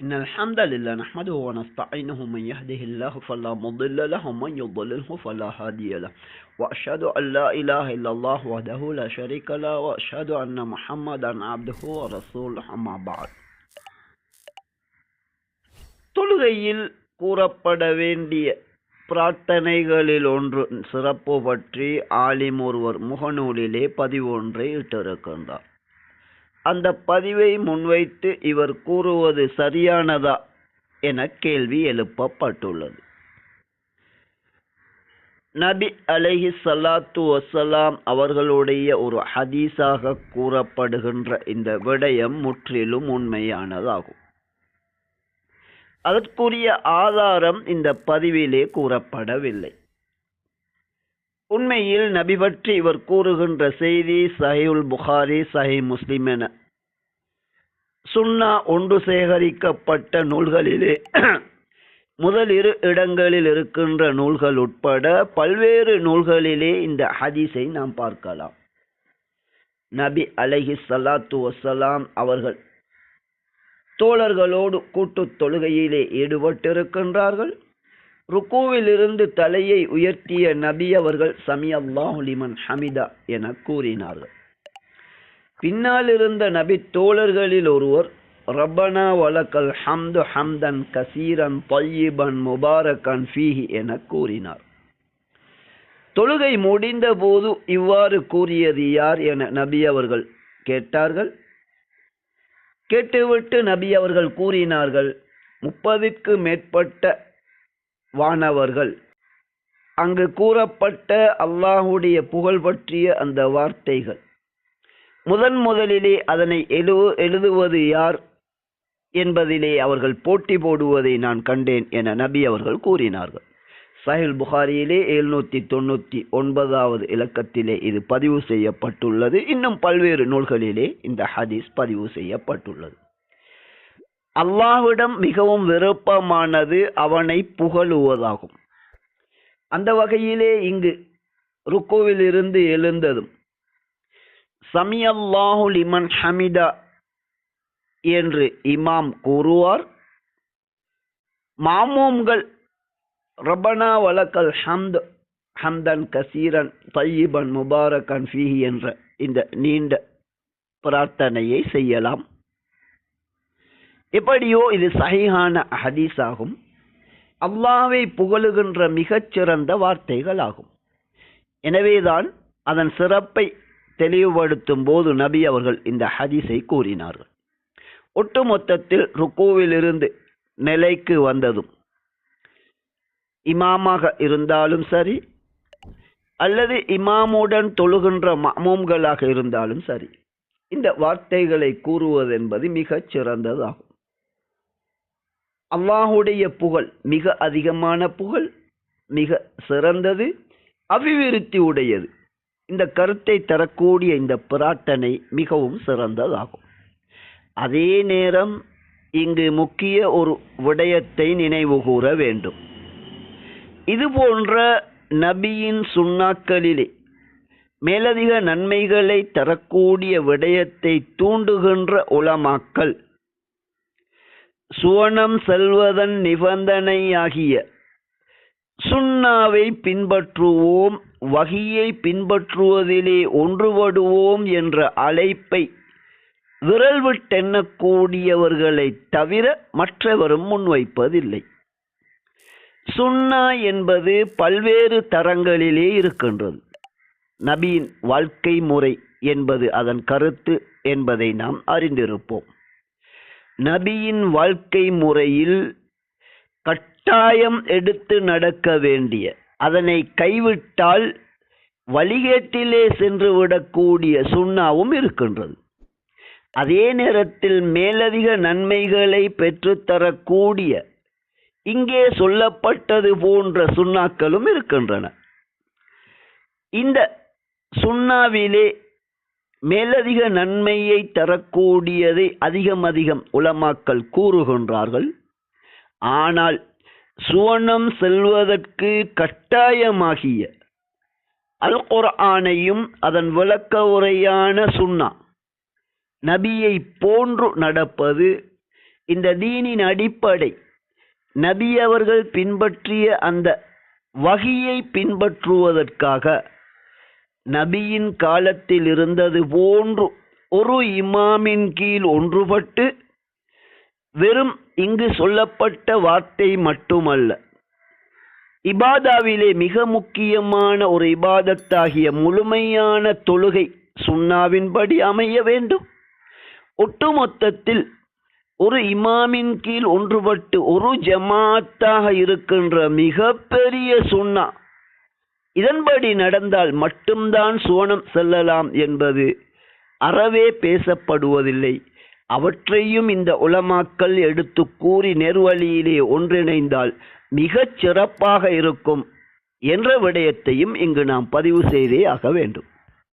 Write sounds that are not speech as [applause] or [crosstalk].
إن الحمد لله نحمده ونستعينه من يهده الله فلا مضل له ومن يضلله فلا هادي له وأشهد أن لا إله إلا الله وحده لا شريك له وأشهد أن محمدا عبده ورسوله أما بعد தொழுகையில் கூறப்பட வேண்டிய பிரார்த்தனைகளில் ஒன்று சிறப்பு பற்றி ஆலிம் ஒருவர் முகநூலிலே பதிவு ஒன்றை இட்டிருக்கின்றார் அந்த பதிவை முன்வைத்து இவர் கூறுவது சரியானதா என கேள்வி எழுப்பப்பட்டுள்ளது. நபி அலஹி சலாத்து வசலாம் அவர்களுடைய ஒரு ஹதீஸாக கூறப்படுகின்ற இந்த விடயம் முற்றிலும் உண்மையானதாகும். அதற்குரிய ஆதாரம் இந்த பதிவிலே கூறப்படவில்லை. உண்மையில் நபி பற்றி இவர் கூறுகின்ற செய்தி சஹிவுல் புகாரி சஹி முஸ்லிம் என சுன்னா ஒன்று சேகரிக்கப்பட்ட நூல்களிலே [clears throat] முதல் இரு இடங்களில் இருக்கின்ற நூல்கள் உட்பட பல்வேறு நூல்களிலே இந்த ஹதீஸை நாம் பார்க்கலாம். நபி அலஹி சலாத்து வசலாம் அவர்கள் தோழர்களோடு கூட்டு தொழுகையிலே ஈடுபட்டிருக்கின்றார்கள். ருக்குவிலிருந்து தலையை உயர்த்திய நபி அவர்கள் சமி அல்லாஹுலிமன் ஹமிதா என கூறினார்கள். பின்னால் இருந்த நபி தோழர்களில் ஒருவர் ரப்பனா வலக்கல் ஹம்து ஹம்தன் கசீரன் பையிபன் முபாரக்கன் ஃபீஹி என கூறினார். தொழுகை முடிந்த போது இவ்வாறு கூறியது யார் என நபி அவர்கள் கேட்டார்கள். கேட்டுவிட்டு நபி அவர்கள் கூறினார்கள் முப்பதிற்கு மேற்பட்ட வானவர்கள். அங்கு கூறப்பட்ட அல்லாஹுடைய புகழ் பற்றிய அந்த வார்த்தைகள் முதன் முதலிலே அதனை எழு எழுதுவது யார்? என்பதிலே அவர்கள் போட்டி போடுவதை நான் கண்டேன் என நபி அவர்கள் கூறினார்கள். சஹில் புகாரியிலே எழுநூற்றி தொண்ணூற்றி ஒன்பதாவது இலக்கத்திலே இது பதிவு செய்யப்பட்டுள்ளது. இன்னும் பல்வேறு நூல்களிலே இந்த ஹதீஸ் பதிவு செய்யப்பட்டுள்ளது. அல்லாஹ்விடம் மிகவும் விருப்பமானது அவனை புகழுவதாகும். அந்த வகையிலே இங்கு ருக்குவில் இருந்து எழுந்ததும் சமியல்லாஹு லிமன் ஹமிதா என்று இமாம் கூறுவார். மாமூம்கள் ரபனா வலக்கல் ஹம்த் ஹம்தன் கசீரன் தையீபன் முபாரக்கன் ஃபீஹி என்ற இந்த நீண்ட பிரார்த்தனையை செய்யலாம். எப்படியோ இது சஹிஹான ஹதீஸ் ஆகும் அல்லாவை புகழுகின்ற மிகச்சிறந்த வார்த்தைகள் ஆகும் எனவேதான் அதன் சிறப்பை தெளிவுபடுத்தும் போது நபி அவர்கள் இந்த ஹதீஸை கூறினார்கள். ஒட்டுமொத்தத்தில் ருக்கோவிலிருந்து நிலைக்கு வந்ததும் இமாமாக இருந்தாலும் சரி அல்லது இமாமுடன் தொழுகின்ற மாமூம்களாக இருந்தாலும் சரி இந்த வார்த்தைகளை கூறுவது என்பது மிகச் சிறந்ததாகும். அல்லாஹுடைய புகழ் மிக அதிகமான புகழ் மிக சிறந்தது அபிவிருத்தி உடையது இந்த கருத்தை தரக்கூடிய இந்த பிரார்த்தனை மிகவும் சிறந்ததாகும். அதே நேரம் இங்கு முக்கிய ஒரு விடயத்தை நினைவு கூற வேண்டும். இது போன்ற நபியின் சுண்ணாக்களிலே மேலதிக நன்மைகளை தரக்கூடிய விடயத்தை தூண்டுகின்ற உளமாக்கல் சுவனம் செல்வதன் நிபந்தனையாகிய சுண்ணாவை பின்பற்றுவோம் வகியை பின்பற்றுவதிலே ஒன்றுபடுவோம் என்ற அழைப்பை விரல் விட்டெண்ணக்கூடியவர்களை தவிர மற்றவரும் முன்வைப்பதில்லை. சுன்னா என்பது பல்வேறு தரங்களிலே இருக்கின்றது. நபியின் வாழ்க்கை முறை என்பது அதன் கருத்து என்பதை நாம் அறிந்திருப்போம். நபியின் வாழ்க்கை முறையில் கட்டாயம் எடுத்து நடக்க வேண்டிய அதனை கைவிட்டால் வழிகேட்டிலே சென்று விடக்கூடிய சுண்ணாவும் இருக்கின்றது. அதே நேரத்தில் மேலதிக நன்மைகளை பெற்றுத்தரக்கூடிய இங்கே சொல்லப்பட்டது போன்ற சுண்ணாக்களும் இருக்கின்றன. இந்த சுண்ணாவிலே மேலதிக நன்மையை தரக்கூடியதை அதிகம் அதிகம் உலமாக்கள் கூறுகின்றார்கள். ஆனால் சுவனம் செல்வதற்கு கட்டாயமாகிய அல் குர்ஆனையும் அதன் விளக்க உரையான சுண்ணா. நபியை போன்று நடப்பது இந்த தீனின் அடிப்படை. நபி அவர்கள் பின்பற்றிய அந்த வகியை பின்பற்றுவதற்காக நபியின் காலத்தில் இருந்தது போன்று ஒரு இமாமின் கீழ் ஒன்றுபட்டு வெறும் இங்கு சொல்லப்பட்ட வார்த்தை மட்டுமல்ல. இபாதாவிலே மிக முக்கியமான ஒரு இபாதத்தாகிய முழுமையான தொழுகை சுண்ணாவின்படி அமைய வேண்டும். ஒட்டுமொத்தத்தில் ஒரு இமாமின் கீழ் ஒன்றுபட்டு ஒரு ஜமாத்தாக இருக்கின்ற மிகப்பெரிய சுண்ணா இதன்படி நடந்தால் மட்டும்தான் சுவனம் செல்லலாம் என்பது அறவே பேசப்படுவதில்லை. அவற்றையும் இந்த உலமாக்கள் எடுத்து கூறி நெருவழியிலே ஒன்றிணைந்தால் மிகச் சிறப்பாக இருக்கும் என்ற விடயத்தையும் இங்கு நாம் பதிவு செய்தே ஆக வேண்டும்.